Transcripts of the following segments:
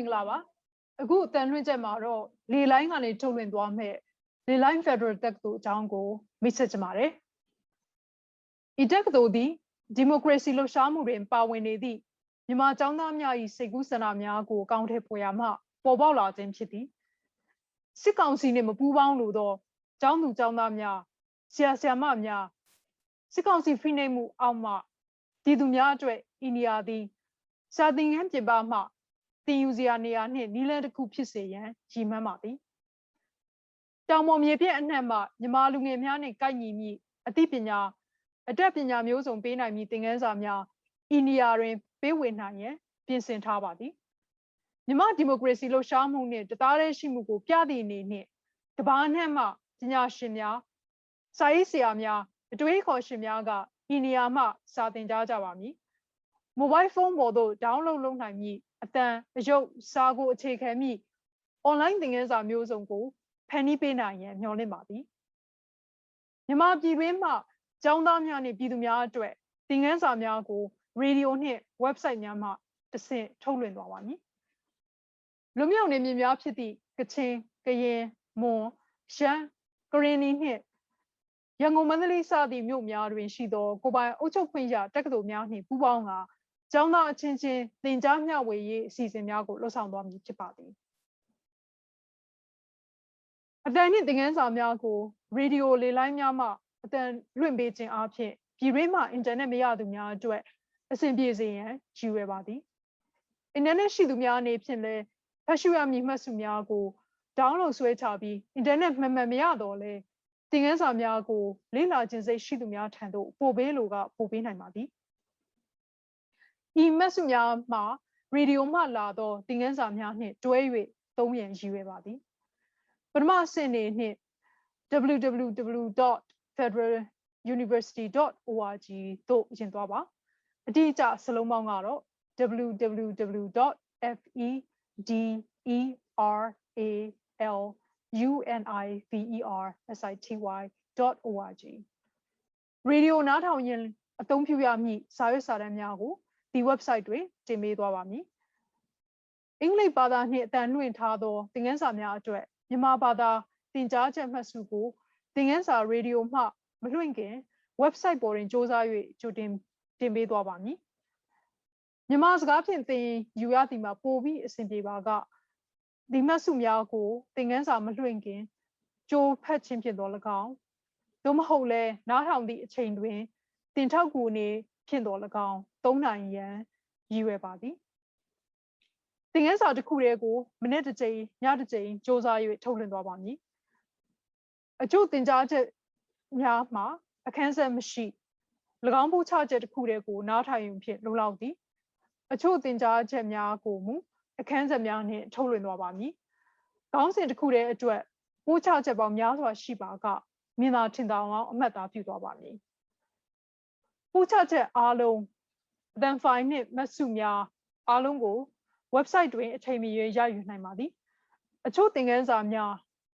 င်္ဂလာပါအခုအတန်လွှင့်ချက်မှာတော့လေလိုင်းကနေထုတ်လွှင့်သွားမဲ့လေလိုင်း Federal တက္ကသိုလ်အကြောင်းကိုမိတ်ဆက်ကြပါတယ်ဤတက္ကသိုလ်သည်ဒီမိုကရေစီလှုပ်ရှားမှုတွင်ပါဝင်နေသည့်မြန်မာကျောင်းသားများ၏စိတ်ကူးဆန္ဒများကိုအကောင့်ထဲပေါ်ရမှပေါ်ပေါက်လာခြင်းဖြစ်သည်စစ်ကောင်စီနှင့်မပူးပေါင်းလို့သောကျောင်းသူကျောင်းသားများဆရာဆရာမများစစ်ကောင်စီဖိနှိပ်မှုအောက်မှတည်သူများအတွက်ဤနေရာသည်စာသင်ခန်းပြင်ပမှ တင်ယူစရာနေရာနှင့်နီးလန်းတစ်ခုဖြစ်စေရန်ရည်မှန်းပါသည်တောင်ပေါ်မြေပြည့်အနှံ့မှမြမလူငယ်များနှင့်ကိုက်ညီမည့်အသိပညာအတတ်ပညာမျိုးစုံပေးနိုင်မည့်သင်ခန်းစာများဤနေရာတွင်ပေးဝေနိုင်ရန်ပြင်ဆင်ထားပါသည်မြမဒီမိုကရေစီလှုပ်ရှားမှုနှင့်တသားတည်းရှိမှုကိုပြသည့်အနေနှင့်ကဘာနှံ့မှပညာရှင်များစာရေးဆရာများအတွေးခေါ်ရှင်များကဤနေရာမှစာသင်ကြားကြပါမည်။ mobile phone ပေါ်သို့ download လုပ်နိုင်မည့် အတန်အယုတ်စာကိုအခြေခံမည့် online သင်ခန်းစာမျိုးစုံကိုဖန်တီးပေးနိုင်ရန်မျှော်လင့်ပါသည်မြန်မာပြည်တွင်းမှကျောင်းသားများနှင့်ပြည်သူများအတွက်သင်ခန်းစာများကိုရေဒီယိုနှင့် website များမှတဆင့်ထုတ်လွှင့်သွားပါမည်လူမျိုးနေမြများဖြစ်သည့်ကချင်ကရင်မွန်ရှမ်းကရင်နီနှင့်ရန်ကုန်မန္တလေးစသည့်မြို့များတွင်ရှိသောကိုပိုင်အုပ်ချုပ်ခွင့်ရတက္ကသိုလ်များနှင့်ပူးပေါင်းကာ ကျောင်းသားအချင်းချင်းသင်ကြားမျှဝေရေးအစီအစဉ်များကိုလှုပ်ဆောင်သွားမည်ဖြစ်ပါသည်အတန်နှင့်သင်ခန်းစာများကိုရေဒီယိုလေလိုင်းများမှအတန်လွှင့်ပေးခြင်းအပြင်ပြည်တွင်းမှအင်တာနက်မရသူများအတွက်အဆင်ပြေစေရန်ရည်ရွယ်ပါသည်အင်တာနက်ရှိသူများအနေဖြင့်လည်းဖတ်ရှုရမည့်မှတ်စုများကို download ဆွဲချပြီးအင်တာနက်မှန်မှန်မရတော့လဲသင်ခန်းစာများကိုလေ့လာခြင်းစိတ်ရှိသူများထံသို့ပို့ပေးလိုကပို့ပေးနိုင်ပါသည် ဤမက်စုများမှာရေဒီယိုမှလာသောသင်ခန်းစာများနှင့်တွဲ၍သုံးရန်ရည်ရွယ်ပါသည်ပထမအဆင့်နေနှင့် www.federaluniversity.org သို့ရင်သွားပါအတိအကျစလုံးပေါင်းကတော့ www.federaluniversity.org ရေဒီယိုနားထောင်ရင်အသုံးပြုရမည့်စာရွက်စာတမ်းများကို ဒီ website တွင်တင်ပေးသွားပါမည်အင်္ဂလိပ်ဘာသာနှင့်အတန်လွှင့်ထားသောသင်ခန်းစာများအတွက်မြန်မာဘာသာသင်ကြားချက်မှတ်စုကိုသင်ခန်းစာရေဒီယိုမှမလွှင့်ခင် website ပေါ်တွင်စ조사၍ကြိုတင်တင်ပေးသွားပါမည်မြန်မာစကားဖြင့်သင်ယူရသည်မှာပိုပြီးအဆင်ပြေပါကဒီမှတ်စုများကိုသင်ခန်းစာမလွှင့်ခင်ကြိုဖတ်ခြင်းဖြင့်တော်၎င်းသို့မဟုတ်လဲနားထောင်သည့်အချိန်တွင်တင်ထောက်ကူအနေ ဖြင့်တော်၎င်းသုံးနိုင်ရန်ရည်ရွယ်ပါသည်သင်ခန်းစာတစ်ခုတည်းကိုမိနစ်တစ်ကြိမ်ညတစ်ကြိမ်စ조사၍ထုတ်လွှင့်သွားပါမည်အချို့သင်ကြားချက်များမှာအခန်းဆက်မရှိ၎င်းပို့ချချက်တစ်ခုတည်းကိုနားထိုင်ရုံဖြင့်လုံလောက်သည်အချို့သင်ကြားချက်များကိုမူအခန်းဆက်များနှင့်ထုတ်လွှင့်သွားပါမည်ခေါင်းစဉ်တစ်ခုတည်းအတွက်ပို့ချချက်ပေါင်းများစွာရှိပါကမြင်သာထင်သာအောင်အမှတ်သားပြုသွားပါမည် ပို့ချချက်အားလုံးအတန်ဖိုင်နှင့်မတ်စုများအားလုံးကို website တွင်အချိန်မီရရယူနိုင်ပါသည်အချို့သင်ခန်းစာများ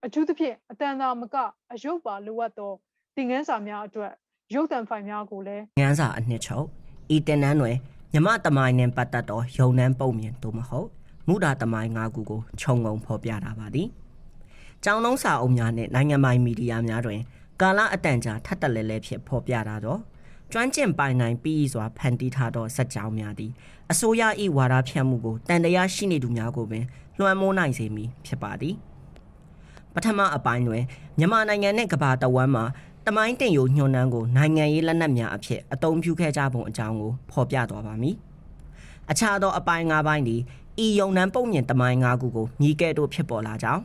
အထူးသဖြင့်အတန်သာမကအယုတ်ပါလိုအပ်သောသင်ခန်းစာများအတွက်ရုပ်သံဖိုင်များကိုလည်းငန်းစာအနှစ်ချုပ်ဤတင်နန်းတွင်မြမတမိုင်းနှင့်ပတ်သက်သောယုံနှန်းပုံမြင်သို့မဟုတ်မူတာတမိုင်း၅ခုကိုခြုံငုံဖော်ပြတာပါသည်။ကျောင်းလုံးစာအုပ်များနှင့်နိုင်ငံပိုင်မီဒီယာများတွင်ကာလအတန်ကြာထပ်တလဲလဲဖြစ်ဖော်ပြတာတော့ ကျွမ်းကျင်ပိုင်နိုင်ပြီးစွာဖန်တီးထားသောစက်ကြောင်းများသည်အစိုးရ၏ဝါဒဖြန့်မှုကိုတန်တရားရှိနေသူများကိုပင်လွှမ်းမိုးနိုင်စေမည်ဖြစ်ပါသည်ပထမအပိုင်းတွင်မြန်မာနိုင်ငံနှင့်ကမ္ဘာတဝမ်းမှာတမိုင်းတင်ယိုညွှန်နှန်းကိုနိုင်ငံရေးလက်နက်များအဖြစ်အသုံးပြုခဲ့ကြပုံအကြောင်းကိုဖော်ပြသွားပါမည်အခြားသောအပိုင်း၅ပိုင်းသည်ဤယုံနှန်းပုံမြင်တမိုင်း၅ခုကိုမြည်ကဲ့သို့ဖြစ်ပေါ်လာကြောင်း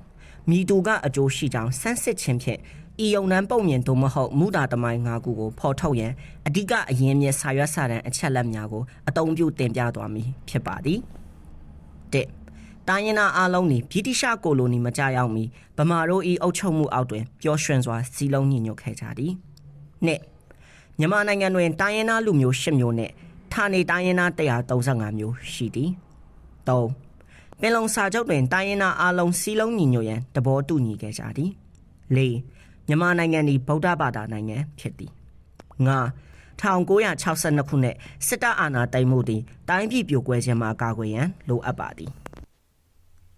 မိသူကအကျိုးရှိကြောင်းစမ်းစစ်ခြင်းဖြင့် ဤယုံနှန်းပုံမြင်သို့မဟုတ်မူတာတမိုင်း၅ခုကိုဖော်ထုတ်ရန်အဓိကအရင်းမြစ်စာရွက်စာတမ်းအချက်လက်များကိုအသုံးပြုတင်ပြသွားမည်ဖြစ်ပါသည်၁တိုင်းရင်းသားအလုံးသည်ဗြိတိရှကိုလိုနီမကြရောက်မီဗမာတို့၏အုပ်ချုပ်မှုအောက်တွင်ပျော်ရွှင်စွာစီလုံးညီညွတ်ခဲ့ကြသည်နှစ်မြန်မာနိုင်ငံတွင်တိုင်းရင်းသားလူမျိုး၈မျိုးနှင့်ဌာနေတိုင်းရင်းသား135မျိုးရှိသည်၃ပင်လုံစာချုပ်တွင်တိုင်းရင်းသားအလုံးစီလုံးညီညွတ်ရန်တဘောတူညီခဲ့ကြသည်၄ မြန်မာနိုင်ငံသည်ဗုဒ္ဓဘာသာနိုင်ငံဖြစ်သည်ငါ1962ခုနှစ်စစ်တပ်အာဏာသိမ်းမှုသည်တိုင်းပြည်ပြိုကွဲခြင်းမှာကာကွယ်ရန်လိုအပ်ပါသည်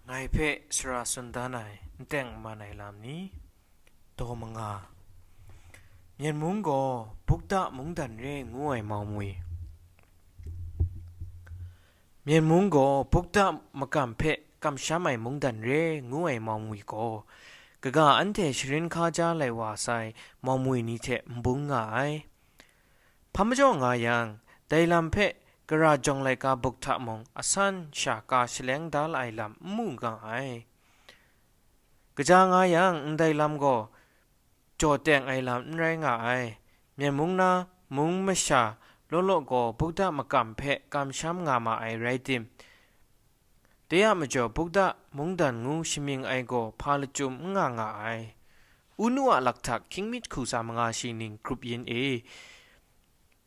နိုင်ဖက်စရာစွန်ဒနိုင်တန်မနိုင်လာမနီတောမငါမြန်မုံကိုဘုတ်တမုံတန်ရဲငွေမောင်မွေမြန်မုံကိုဘုတ်တမကံဖက်ကံရှာမိုင်မုံတန်ရဲငွေမောင်မွေကို ก็ปุกตะมะกำเพ่กำช้าไม่มุงดันเรงวยเมามุยก็กะกะอันเทชรินข้าจ้าไหลว่าไซเมามุยนี้เทบุงงายพามจ่องายังไดลำเพ่ กระจงไลกาบุกทะมงอสันชากาชเลงดาลไอลำมุงกังไอกระจางายังอันใดลำก็โจแตงไอลำไรงาไอเมียมุงนามุงมชาโลโลก็บุกทะมากำเพะกำช้ำงามาไอไรติมเดียมจ่อบุกทะ มุงดันงูชิมิงไอโกพาลจุมงางาไออุนุอะลักทักคิงมิดคูสามงาชินิงกรุปยินเอ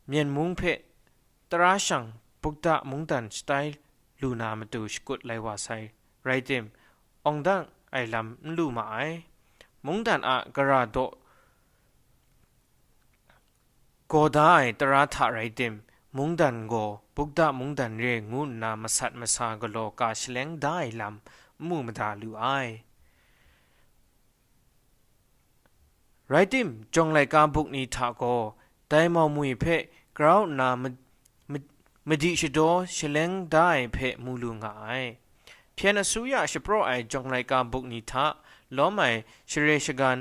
เมียนมุงเพะตราชังปุกตะมุงตันสไตล์ลูนามาตูสกุดไลวาไซไรเดมองดังไอลำลูมาไอมุงตันอะกระโดโกดาไอตราทะไรเดมมุงดันโกปุกตะมุงดันเรงูนามาสัตมาสากโลกาชเลงได้ลำ มูมาดาลูไอไรเดมจงไลกาบุกนี้ทาโกไดมอมุยเพกราวนามา မဒီရှိတော်ရှလန်းဒိုင်ဖဲမူလူငိုင်ဖျန်အဆူရရှပရောအိုင်ဂျုံလိုက်ကာဘုတ်နီထလောမိုင်ရှရေရှကန်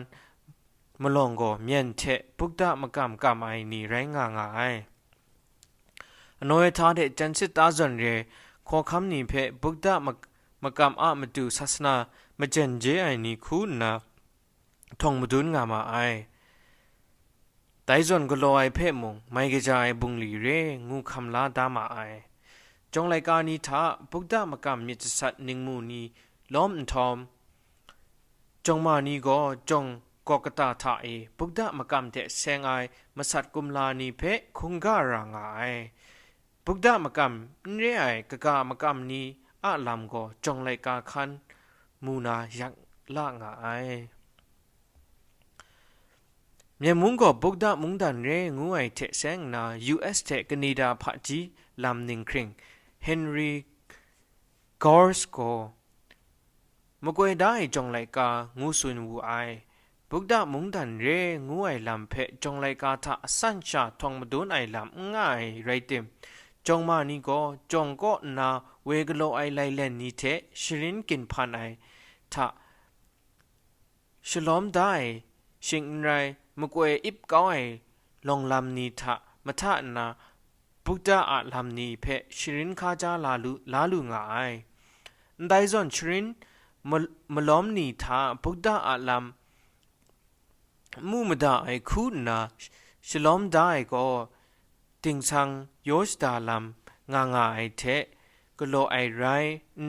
မလွန်ကိုမြန်တဲ့ပုဒ္ဒမကမ်ကမိုင်နီရိုင်းငါငါအိုင်အနောရထားတဲ့တန်စစ်သားဇွန်ရဲခေါ်ခမ်နီဖဲဗုဒ္ဓမ มกำอะมาดูศาสนามาเจนเจไอนี่คูนะทองมาดูงามาไอแต่ส่วนก็ลอยเพ่มงไม่กระจายบุงหลีเรงูคำลาดามาไอจงรายการนี้ท้าพุกดามากำมิจสัตนิงมูนีล้อมทอมจงมานี้ก็จงกอกตาทาเอพุกดามากำเตะแซงไอมาสัตกุมลานีเพคุงการางไอพุกดามากำนี่ไอกะกามากำนี้ อะลำก็จงรายการคันมูนายักละงไอမြန်မုန်ကိုဗုဒ္ဓမုန်ဒန်ရဲငူအိုင်တဲ့ဆန်းနာ US တဲ့ကနေဒါဖတ်ကြီးလမ်နင်းခရင် Henry Gors ကိုမကွေဒိုင်ကြုံလိုက်ကာငူဆွင်ဝူအိုင်ဗုဒ္ဓမုန်ဒန်ရဲငူအိုင်လမ်ဖဲကြုံလိုက်ကာထအဆန့်ချထုံမဒွန်းအိုင်လမ်ငိုင်ရိုက်တင် จงมานี่ก็จงก็นาเวกโลไอไลแลนนี่เทชรินกินพันไอทะฉลอมได้ชิงไรมกวยอิบก้อยลงลำนี้ทะมะทะนาบุตรอาลำนี้เพชรินข้าจาลาลุลาลุงายไดซอนชรินมมล้อมนี้ทะบุตรอาลำมูมดาไอคูนาฉลอมได้ก็ ติงซังโยสดาลำงางาไอเทกโลไอไร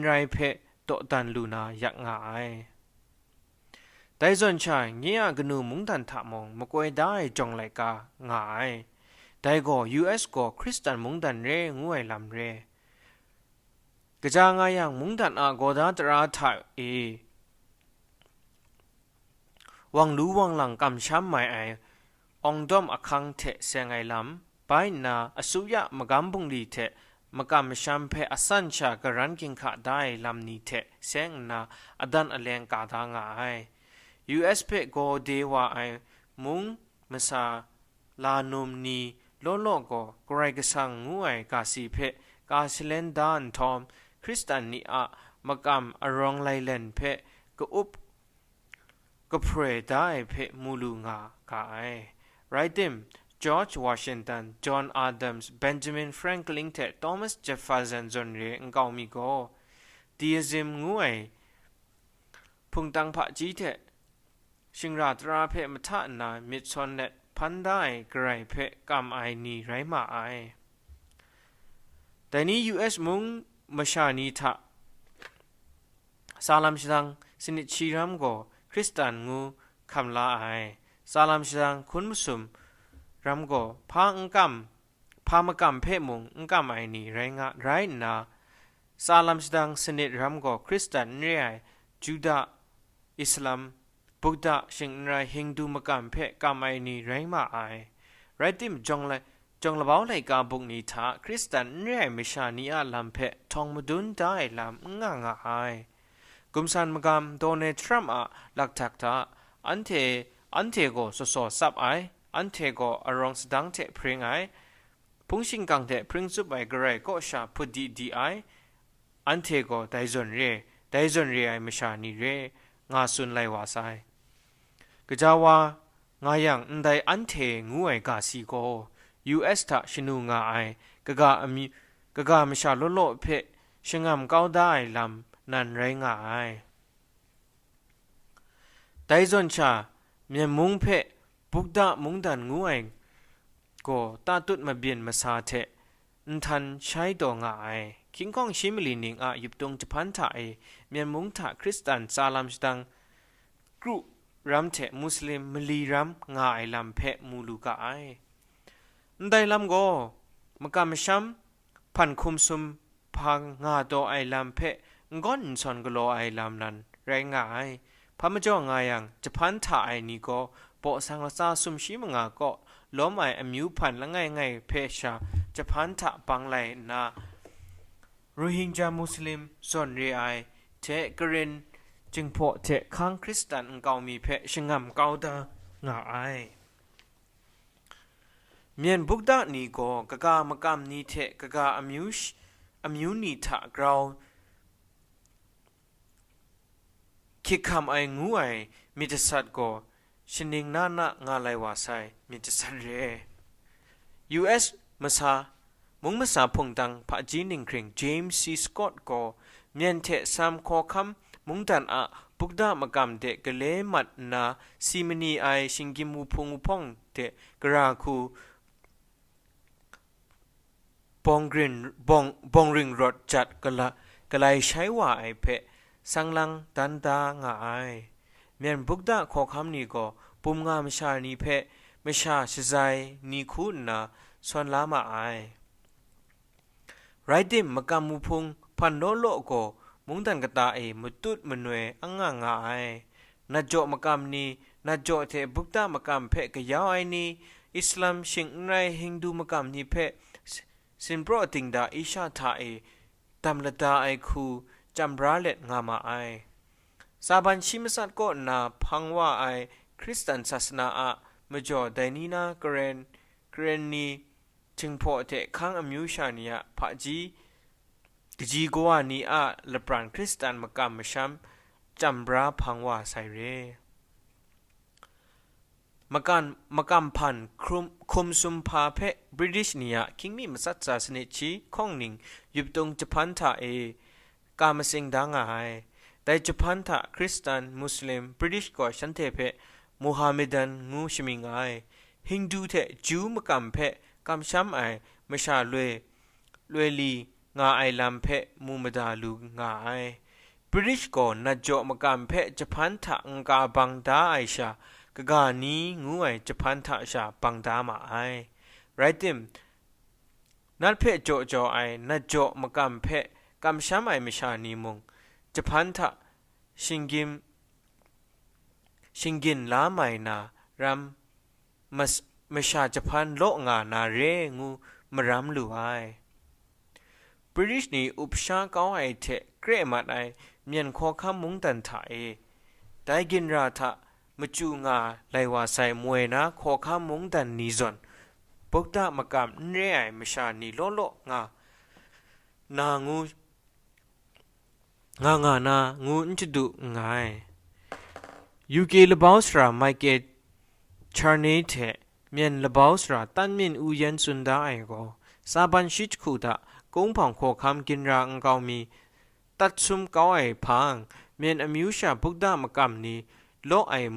ไรเพโตตันลูนายักงายไดซอนชายเงียกนูมุงตันทามองมกวยได้จงไลกางายไดก็ US ก็คริสเตียนมุงตันเรงวยลำเรกะจางายังมุงตันอาโกดาตราทาเอวังรู้วังหลังกำช้ำไม่ไอองดอมอคังเทเซงไอลำ ဘိုင်နာအဆူယမကမ်ဘုံလီတဲ့မကမရှမ်ဖဲအစန်ချာဂရန်ကင်ခဒိုင်လမ်နီတဲ့ဆင်နာအဒန်အလန်ကာဒါငါအိုင် US ဖဲဂိုဒေဝါအိုင်မုံမဆာလာနုံနီလောလောကိုဂရိုက်ကဆန်ငူအိုင်ကာစီဖဲကာစလန်ဒန်ထ ோம் ခရစ်စတန်နီအမကမ်အရောင်လိုင်လန်ဖဲကဥပကပရေဒိုင်ဖဲမူလူငါကာအိုင် right them เพ่ก็อุบก็เพรได้เพ่มูลูงากาไอไรติม George Washington John Adams Benjamin Franklin တဲ့ Thomas Jefferson ဇွန်ရဲ့အကောင်မီကို Theism ငွေဖုန်တန်းဖာကြီးတဲ့ชิงราตราเพมทะนามิชอนเนตพันได้ไกรเพกามไอนีไรมาไอแต่นี้ US มุงมชานีทะซาลัมชังสนิชีรัมโกคริสตันงูคำลาไอซาลัมชังคุณมุสุม รัมโกพาอังกัมพามกัมเพมุงอังกัมไอนีไรงะไรนาซาลัมชังสนิรัมโกคริสตันเรียจูดาอิสลามဗုဒ္ဓရှင်ရဟိန္ဒူမကံဖဲကာမိုင်နီရိုင်းမအိုင်ရိုက်တင်ဂျုံလေจงละบ้าไหลกาบุกนี้ทาคริสเตียนเรียมิชานีอาลัมเพทองมดุนได้ลำง่างง่าย กุมสันมกามโดเนทรัมอะลักทักตา อันเทอันเทโกสสอซับไออันเทโกอรองสดังเทพริงไอพุงชิงกังเทพริงซุบไอกระไรก็ชาพุดีดีไออันเทโกไดซอนเรไดซอนเรไอมชานีเรงาซุนไลวาไซกะจาวางายังอันไดอันเทงูไอกาซีโก US ทะชนูงาไอกะกะอมีกะกะมชาโลโลเพชงามก้าวได้ลำนันไรงาไอไดซอนชาเมียมุงเพ บุกดะมุงดันงูไองก็ตาตุดมาเบียนมาซาเทอันทันใช้ดองาไอคิงกองชิมลีนิงอะยุบตรงจะพันทะไอเมียมุงทะคริสตันซาลามสตังกรุรัมเทมุสลิมมลีรัมงาไอลำเพมูลูกาไอได้ลำโกมกำช้ำพันคุมซุมพังงาโตไอลำเพะงอนสอนกโลไอลำนั้นแรงง่ายพามจ่องายังจะพันถ่ายนี่ก็ ปอสังซาซุมชิมงาก็ล้มไออมิวพันละไงไงเพชาจะพันถ่าปังไลนาโรฮิงญามุสลิมส่วนเรไอเทกรินจึงพอเทข้างคริสตันเกามีเพะชงำเกาดางาไอ မြန်ဗုဒ္ဓနီကိုကကမကမ်နီတဲ့ကကအမျိုးရှအမျိုးနီထဂရောင်းခိခမ်အိုင်ငူအိုင်မိတဆတ်ကို ရှင်နင်းနာနာငါလိုက်ဝါဆိုင်မိတဆတ်ရဲ US မစာမုံမစာဖုန်တန်းဖာဂျီနင်းခရင် James C Scott ကိုမြန်တဲ့ဆမ်ခေါခမ်မုန်တန်အပုဒ္ဒမကမ်တဲ့ကလေးမတ်နာစီမနီအိုင်ရှင်ဂီမူဖုန်ဖုန်တဲ့ဂရာခု บองกรินบองบองริงรถจัดกะละกะไลใช้ว่าไอเพะสังลังตันตางาไอ เมียนบุกดาขอคำนี้ก็ปุ่มงามชานีเพะไม่ชาชไซนีคุณนาส่วนลามาไอไรดิมมกามูพุงพันโนโลก็มุงตันกะตาเอมุตุดมนเวอังงางาไอนาโจมกามนีนาโจเทบุกดามกามเพะกะยาวไอนีอิสลามชิงไรฮิงดูมกามนีเพะ สินโปรติงดาอิชาทาเอตัมละดาไอคูจัมบราเลตงามาไอ ซาบันชิมสัตก็นาพังว่าไอคริสตันศาสนาอะมจ่อไดนีนากรนกรนนีจึงพอเทคังอมิวชานียพะจีกจีโกวานีอะละปรานคริสตันมกามมชัมจัมบราพังว่าไซเร มกันมกันพันครุมคุมซุมพาเพบริติชเนียคิงมีมสัตจาสนิชีข้องนิงยุบตรงจพันธาเอกามสิงดังไอ แต่จพันธะคริสเตียนมุสลิมบริติชก็ฉันเทเพมูฮัมหมัดันงูชมิงไอฮินดูเทจูมกันเพกำช้ำไอมชาลวยลวยลีงาไอลำเพมูมดาลูงาไอบริติชก็นัดจอมกันเพจพันธะงกาบังดาไอชากะกานีงูไอจะพันทะชาปังดามาไอไรติมนัดเพจโจโจไอนัดโจมกำเพกำช้ำไอมิชานีมุงจะพันทะชิงกิมชิงกินลาไมนารัมมัสมชาจะพันโลงานาเรงูมรัมลูไอบริติชนีอุปชาเกาไอเทเกรมัดไอเมียนขอคำมุง ဂျပန်ထရှင်ဂင်ရှင်ဂင်လာမိုင်နာရမ်မစမရှာဂျပန်လောငါနာရေငူမရမ်လူဟိုင်ပရိရှနီဥပရှာကောင်းအိုက်ထက်ဂရဲမတိုင်မြန်ခေါ်ခမုန်တန်ထာအေဒိုင်ဂင်ရာထမကျူငါလိုင်ဝါဆိုင်မွေနာခေါ်ခမုန်တန်နီဇွန်ဗုဒ္ဓမကမ်နေအိုင်မရှာနီလောလောငါနာငူ ငါငါနာငုံချဒုငိုင်း UK လဘောင်းစရာမိုက်ကယ်ချာနေတဲ့မြန်လဘောင်းစရာတန်မြင့်ဦးယန်စွန်ဒါအိုင်ကိုစာပန်ရှိချခုတာကုန်းဖောင်ခေါ်ခမ်ကင်ရာအကောင်မီတတ်ဆုံကောင်းအိုင်ဖန်မြန်အမျိုးရှာဗုဒ္ဓမကမ္နီလောအိုင်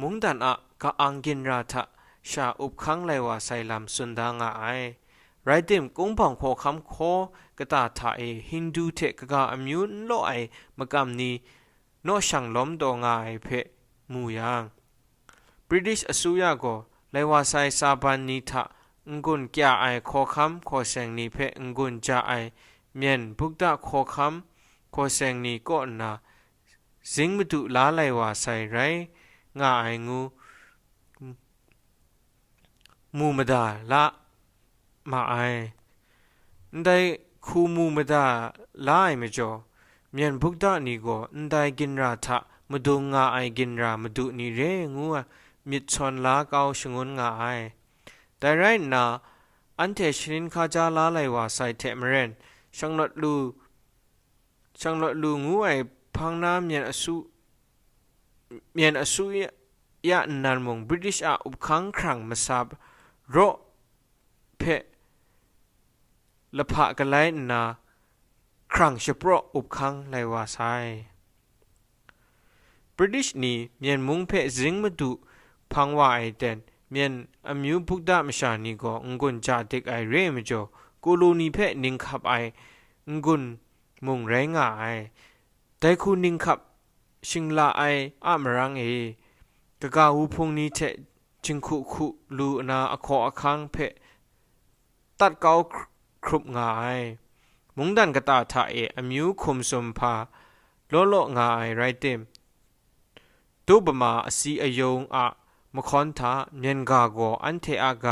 မုန်ဒန်အကအန်ကင်ရာထရှာဥပခန်းလိုက်ဝဆိုင်လမ်စွန်ဒါငါအိုင်ရိုက်တင်ကုန်းဖောင်ခေါ်ခမ်ခေါ် กตาทาเอฮินดูเทกกาอมิวนโลไอมกำนี้นอช่างล้มโดองไอเพมูยังบริติชอสุยาโกไลวาไซซาบานนีทะงกุนแกไอขอคำขอเสงนี้เพงกุนจาไอเมียนบุกดาขอคำขอเสงนี้ก็นาสิงมตุลาไลวาไซไรงาไองูมูมดาละมาไอได้ ခုမူမဒလာအိုင်မကျော်မြန်ဘုဒ္ဓနီကိုအန်တိုင်ဂင်ရာထမဒုငါအိုင်ဂင်ရာမဒုနီရေငူမြစ်ချွန်လာကောင်းရှငွန်းငါအိုင်တိုင်ရိုင်နာအန်တေရှင်ခါကြလာလိုက်ဝါဆိုင်တဲ့မရင်ရှောင်းလော့လူရှောင်းလော့လူငူအိုင်ဖန်းနာမြန်အစုမြန်အစုရနန်မုံ British အုပ်ခန်းခရံမဆပ်ရော့ဖက် ละพะกะไลนาครั้งเฉพาะอุบคังไลว่าไซ British นี่เมียนมุงเพจิงมาดูพังว่าไอเดนเมียนอมิวพุกดามชานี่ก็งุนจาติกไอเรมจ่อกูลูนีเพนิงขับไองุนมุงแรงไอแต่คูนิงขับชิงลาไออามรังเอกะกาหูพงนี้เทจิงคุคุลูนาอคออคังเพตัดเกา ครุบงายมุงดันกะตาทาเออมิวคุมสมพาโลโลงายไรเต็ม တုပမာအစီအယုံအမခွန်သာမြန်ကာကိုအန်ထေအက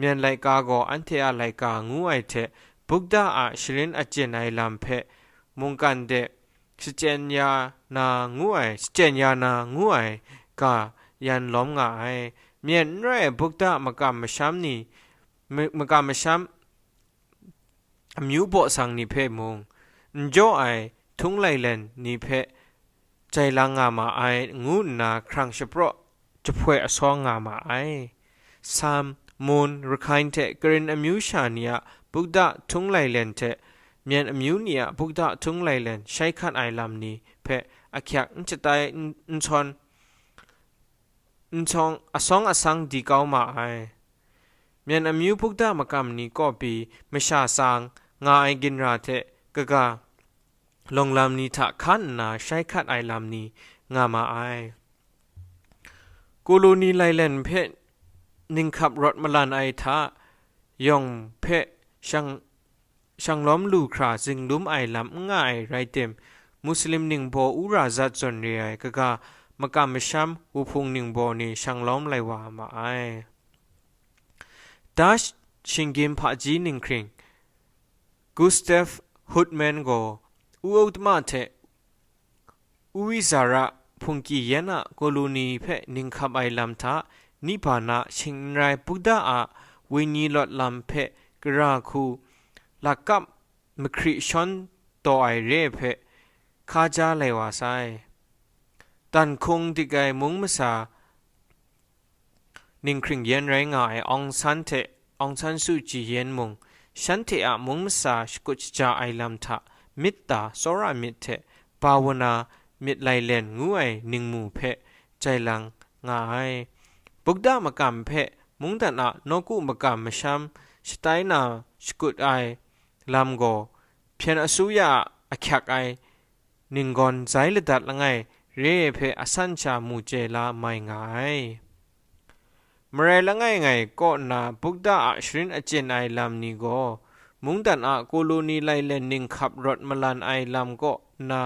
မြန်လိုက်ကာကိုအန်ထေအလိုက်ကာငူအိုက်တဲ့ဗုဒ္ဓအရှရင်အကျင့်နိုင်လမ်ဖက်မုန်ကန်တဲ့စကြင်ညာနာငူအိုင်စကြင်ညာနာငူအိုင်ကာယန်လုံးငါအိုင်မြန်ရဲဗုဒ္ဓမကမရှမ်းနီမကမရှမ်း အမျိုးပေါ်ဆောင်နိဖဲမုံညောအိုင်ထုံးလိုက်လန်နိဖဲใจลางามาไองูนาครั้งเฉพาะจะพวยอซองงามาไอสามมูลรคายเทกรินอมิวชานียบุกดาทุงไลเลนเทเมียนอมิวเนียบุกดาทุงไลเลนใช้ขันไอลำนี้เพออักยักจะตายอินชอนอินชองอซองอสังดีเกามาไอเมียนอมิวบุกดามากำนี้ก็ปีไม่ชาสัง งาไอกินราเทกะกาลงลำนี้ถ้าขันนาใช้ขัดไอลำนี้งามาไอกูลูนีไลเลนเพะนิงขับรถมาลันไอท่ายองเพะช่างช่างล้อมลูคราจึงลุมไอลำง่ายไรเต็มมุสลิมนิงโบอุราจัดจนเรียกกามกามชัมอุพุงนิงโบนี่ช่างล้อมไลว่ามาไอดัชชิงเกมพะจีนิงคริง ဂူစတက်ဖ်ဟုဒ်မန်ကိုဦးဥတ္တမထက်ဦးဝိဇာရဖုန်ကီယနာကိုလိုနီဖက်နင်ခပိုင်လမ်သာနိဗ္ဗာနရှင်ရိုင်ပုဒ္ဒအာဝိညာဉ်လော့လမ်ဖက်ကရာခုလကပ်မခရီရှွန်တောအိုင်ရေဖက်ခါကြလေဝါဆိုင်တန်ခုံတိကဲမုံမစာနင်ခရင်ယန်ရိုင်းငါအောင်ဆန်တဲ့အောင်ဆန်စုကြည်ယန်မုံ ชันเทอะมุงมสาชกุจจาไอลัมทะมิตตาสรามิเทภาวนามิดไลแลนงูไอนิงมูเพใจลังงายบุกดามกรรมเพมุงตันะนกุมกรรมมชัมสไตนาชกุดไอลัมโกเพียนอสุยะอคักไอนิงกอนใจละดัดละไงเรเพอสัญชามูเจลาไม่งาย မရလငိုင်ငိုင်ကော့နာဗုဒ္ဓအရှင်အကျင်အိုင်လမ်နီကိုမုန်တန်အကိုလိုနီလိုက်လဲနင်းခပ်ရတ်မလန်အိုင်လမ်ကော့နာ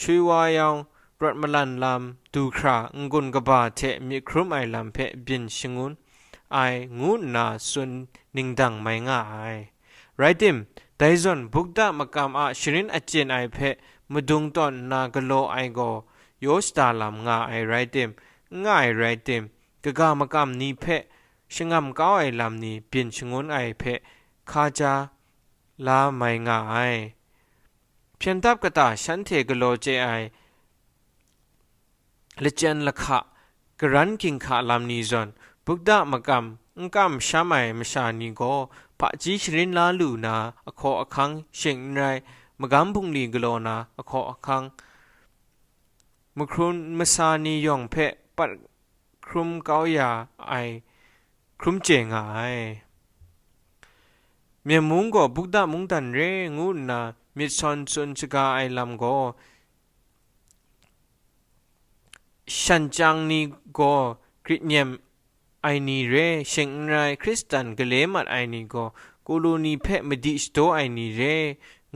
ရွှေဝါယောင်ရတ်မလန်လမ်ဒူခရာငွန်းကဘာတဲ့မြခရုမိုင်လမ်ဖဲဘင်ရှင်ငွန်းအိုင်ငုနာဆွန်နင်းဒန်မိုင်ငါအိုင်ရိုက်တင်ဒိုင်ဇွန်ဘုဒ္ဓမကမ်အရှင်အကျင်အိုင်ဖဲမဒုံတော့နာဂလိုအိုင်ကိုယောစတာလမ်ငါအိုင်ရိုက်တင်ငါအိုင်ရိုက်တင် กโลไอโกาลำมะกามกามนี้เพชงามก้าวไอลำนี้บินชงนไอเพคาจาลาไม่ง่ายเพียงตับกะตาฉันเทกโลเจไอเลเจนละขะกรันกิงขาลำนี้จนบุกดามกำอุกำชาไม่มชานีโกปะจีชรินลาลูนาอขออคังเชิงไรมกำพุงลีกโลนาอขออคังมครุนมสานียองเพะปัด คลุมเกาหยาไอคลุมเจงไอเมียมุงก็บุกดามุงตันเรงูนามิซอนซุนสกาไอลำก็ฉันจังนี้ก็คริเนียมไอนี่เรเชงไรคริสตันกเลมัดไอนี่ก็กูโลนีเพะมดิสโตไอนี่เร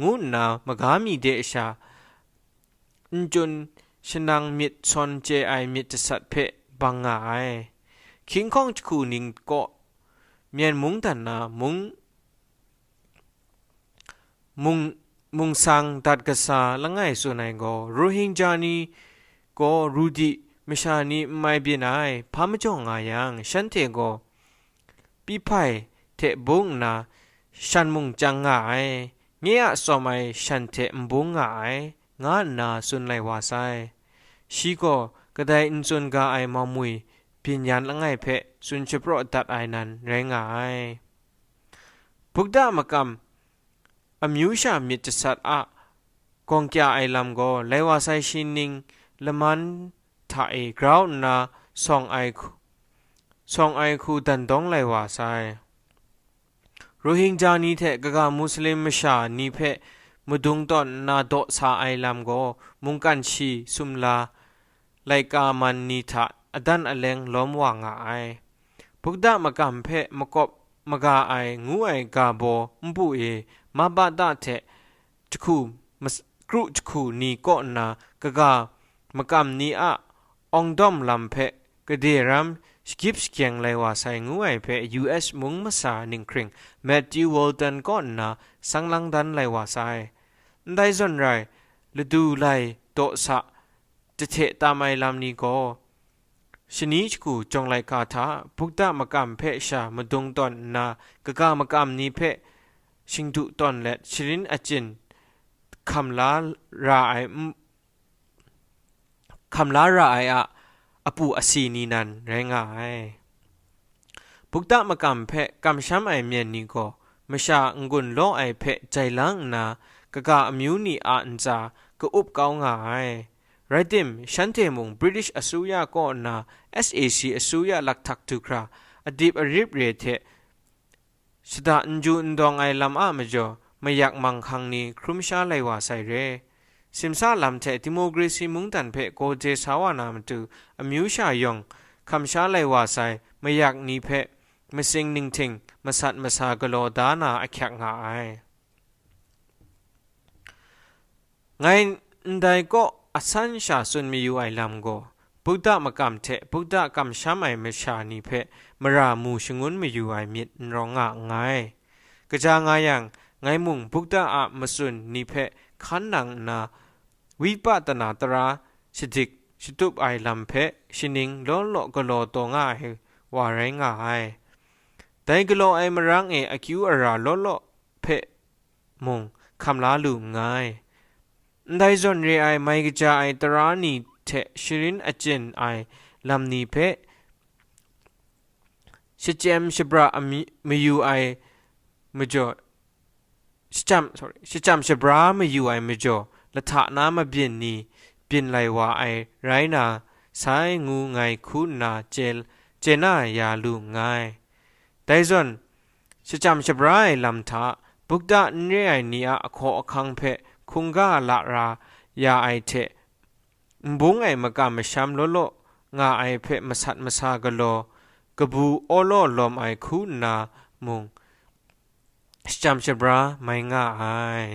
งูนามกามีเดชาอุนจนชนังมิดซอนเจไอมิดสัตเพะ က်ဘငါအိုင်คิงคองချခုနင်းကိုမြန်မုံတန်နာမုံมุง มุงสังดัดกษาละไงส่วนไหนก็โรฮิงญานีก็รูดิมชานีไม่เบียนไอพามจ่องงายังฉันเทก็ปีไพ่เทบุงนาฉันมุงจังงายเ ก็ได้อินซุนกาไอมามุยพิญญาณละไงเพะสุนชโปรตัดไอนันแรงไอพุกดามกรรมอมิวชามิจสัตอะกองกาไอลำโกเลวาไซชินนิงละมันทาไอกราวนาซองไอคูซองไอคูดันดองไลวาไซโรฮิงจานีเทกกามุสลิมมชานีเพะมดุงตอนนาโดซาไอลำโกมุงกันชีซุมลา တုံးလေဝါဆိုင်ရိုဟင်ဂျာနီတဲ့ကကမွတ်စလင်မရှာနီဖက်မဒုံတော့နာတော့စာအိုင်လမ်ကိုမုန်ကန်ချီဆုမလာလိုက်ကာမန်နီထအဒန်အလင်းလုံးဝငါအိုင်ဘုဒ္ဓမကံဖက်မကော့မကာအိုင်ငူအိုင်ကာဘောမပူအေမဘာဒတဲ့တခုမစကရုတခုနီကောနာကကမကမ်နီအအောင်ဒုံလမ်ဖက်ကဒေရမ်စကိပစကျန်လေဝါဆိုင်ငူအိုင်ဖက် US မုံမစာနင်းခရင်မက်တီဝေါ်တန်ကောနာဆန်းလန်းဒန်လေဝါဆိုင်ဒိုင်ဇွန်ရိုင်လဒူလိုက်တော့ဆ တတဲ့တာမိုင်လမ်နီကို ชนีชกูจงไลกาทาพุกตะมะกัมเพชามะดงตอนนากะกามะกัมนีเพชิงดุตอนและชรินอจินคำลาราไอคำลาราไออะอปูอสีนีนันแรงไอพุกตะมะกัมเพกัมชัมไอเมียนนีก็มชาองุนโลไอเพใจลังนากะกาอมิวนีอาอันจากะอุบกาวงาย redim shantemung british asuya ko na sac asuya lakthak tukra adip arip re the sida nju ndong ai lam a majo ไม่อยากมังคังนี้ครุมชาไลว่าใส่เรสิมซาลำเทติโมกรีซีมุงตันเพโกเจสาวานามตุอมิวชายองคำชาไลว่าใส่ไม่อยากนี้เพมาสิงนิงทิงมาสัตมาสากโลดานาอคักงาไอไงได้ก็ အဆန်းရှာဆွန်မီယူအိုင်လမ်ကိုဗုဒ္ဓမကမ်တဲ့ဗုဒ္ဓကမ်ရှာမိုင်မရှာနီဖက်မရာမူရှငွန်းမယူအိုင်မြစ်ရောငါငိုင်းကြာငါယံငိုင်းမုံဗုဒ္ဓအမဆွန်နီဖက်ခန်းနန်နာဝိပတနာတရာရှိတိရှိတုပ်အိုင်လမ်ဖက်ရှင်နင်းလောလောကလောတောငါဟေဝါရိုင်းငါဟိုင်တိုင်ကလောအိုင်မရန်းအေအကျူအရာလောလောဖက်မုံခမ်လာလူငိုင်း ဒိုင်ဇွန်ရီအိုင်မိုင်ကကြအိုင်တရာနီတဲ့ရှရင်အကျင်အိုင်လမ်နီဖဲရှချမ်ရှဘရာအမီမယူအိုင်မကျော်ရှချမ် sorry ရှချမ်ရှဘရာမယူအိုင်မကျော်လထနာမပြင်းနီပြင်းလိုက်ဝါအိုင်ရိုင်းနာဆိုင်ငူငိုင်ခုနာကျဲကျဲနာယာလူငိုင်ဒိုင်ဇွန်ရှချမ်ရှဘရာလမ်သာဗုဒ္ဓနေအိုင်နီအခေါ်အခန်းဖဲคุง กาละรายาไอเทบุงไอมกามชัมโลโลงาไอเพมสัดมสากโลกบูโอโลลมไอคูนามุงจำชบราไม่ง่าย